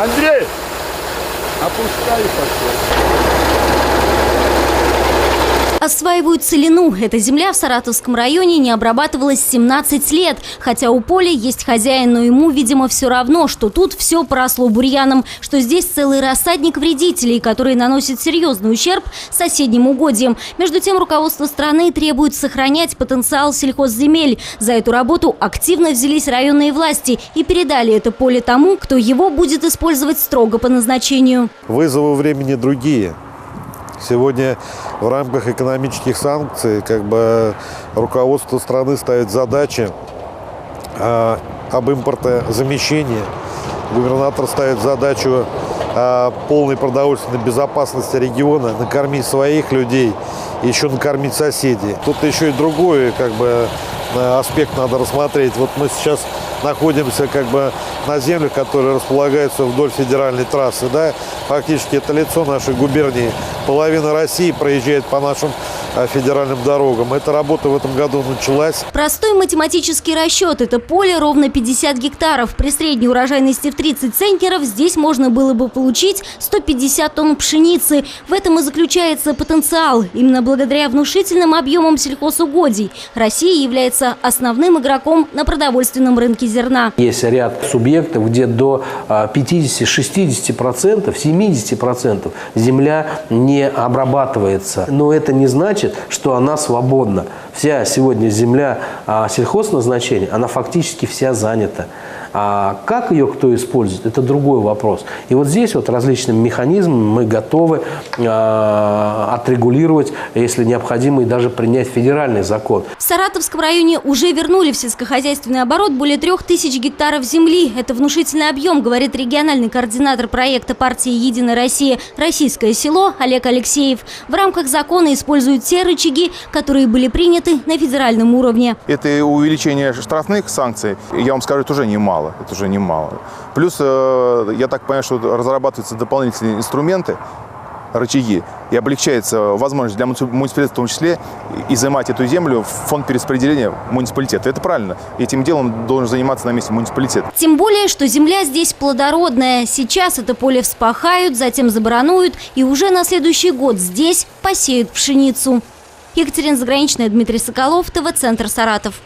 Андрей, опускай пошел. Осваивают целину. Эта земля в Саратовском районе не обрабатывалась 17 лет. Хотя у поля есть хозяин, но ему, видимо, все равно, что тут все поросло бурьяном, что здесь целый рассадник вредителей, которые наносят серьезный ущерб соседним угодьям. Между тем, руководство страны требует сохранять потенциал сельхозземель. За эту работу активно взялись районные власти и передали это поле тому, кто его будет использовать строго по назначению. Вызовы времени другие. Сегодня в рамках экономических санкций как бы руководство страны ставит задачи а, об импортозамещении. Губернатор ставит задачу о полной продовольственной безопасности региона, накормить своих людей и еще накормить соседей. Тут еще и другой как бы, аспект надо рассмотреть. Вот мы сейчас находимся как бы на землях, которые располагаются вдоль федеральной трассы. Да? Фактически это лицо нашей губернии. Половина России проезжает по нашим федеральным дорогам. Эта работа в этом году началась. Простой математический расчет – это поле ровно 50 гектаров. При средней урожайности в 30 центнеров здесь можно было бы получить 150 тонн пшеницы. В этом и заключается потенциал. Именно благодаря внушительным объемам сельхозугодий Россия является основным игроком на продовольственном рынке зерна. Есть ряд субъектов, где до а, 50-60%, 70% земля не обрабатывается. Но это не значит, что она свободна. Вся сегодня земля а, сельхозназначения, она фактически вся занята. А как ее кто использует, это другой вопрос. И вот здесь вот различными механизмами мы готовы а, отрегулировать, если необходимо, и даже принять федеральный закон. В Саратовском районе уже вернули в сельскохозяйственный оборот более трех тысяч гектаров земли. Это внушительный объем, говорит региональный координатор проекта партии «Единая Россия» «Российское село» Олег Алексеев. В рамках закона используют те рычаги, которые были приняты на федеральном уровне. Это увеличение штрафных санкций, я вам скажу, это уже немало. Это уже немало. Плюс, э, я так понимаю, что разрабатываются дополнительные инструменты, рычаги, и облегчается возможность для муниципалитета в том числе изымать эту землю в фонд перераспределения муниципалитета. Это правильно. Этим делом должен заниматься на месте муниципалитет. Тем более, что земля здесь плодородная. Сейчас это поле вспахают, затем забарануют, и уже на следующий год здесь посеют пшеницу. Екатерина Заграничная, Дмитрий Соколов, ТВ-центр «Саратов».